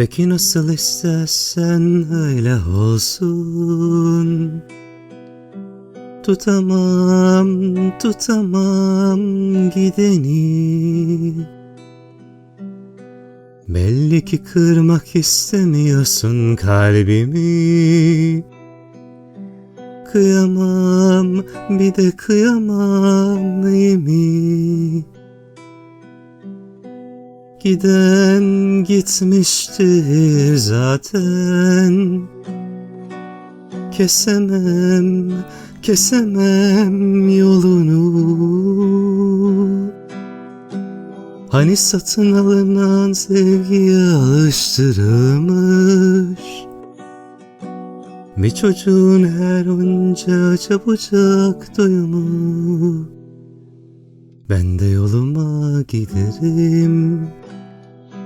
Peki nasıl istersen öyle olsun. Tutamam, tutamam gideni. Belli ki kırmak istemiyorsun kalbimi. Kıyamam, bir de kıyamam mi? Giden gitmiştir zaten. Kesemem, kesemem yolunu. Hani satın alınan sevgiye alıştırılmış? Bir çocuğun her onca çabucak doyumu Ben de yoluma giderim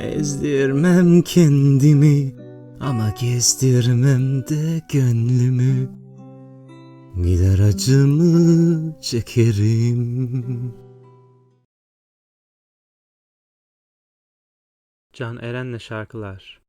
Ezdirmem kendimi ama gezdirmem de gönlümü. Gider acımı çekerim. Can Eren'le şarkılar